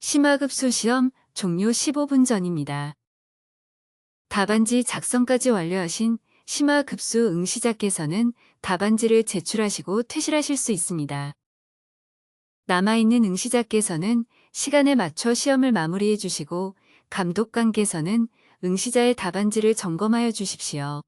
심화급수 시험 종료 15분 전입니다. 답안지 작성까지 완료하신 심화급수 응시자께서는 답안지를 제출하시고 퇴실하실 수 있습니다. 남아있는 응시자께서는 시간에 맞춰 시험을 마무리해 주시고 감독관께서는 응시자의 답안지를 점검하여 주십시오.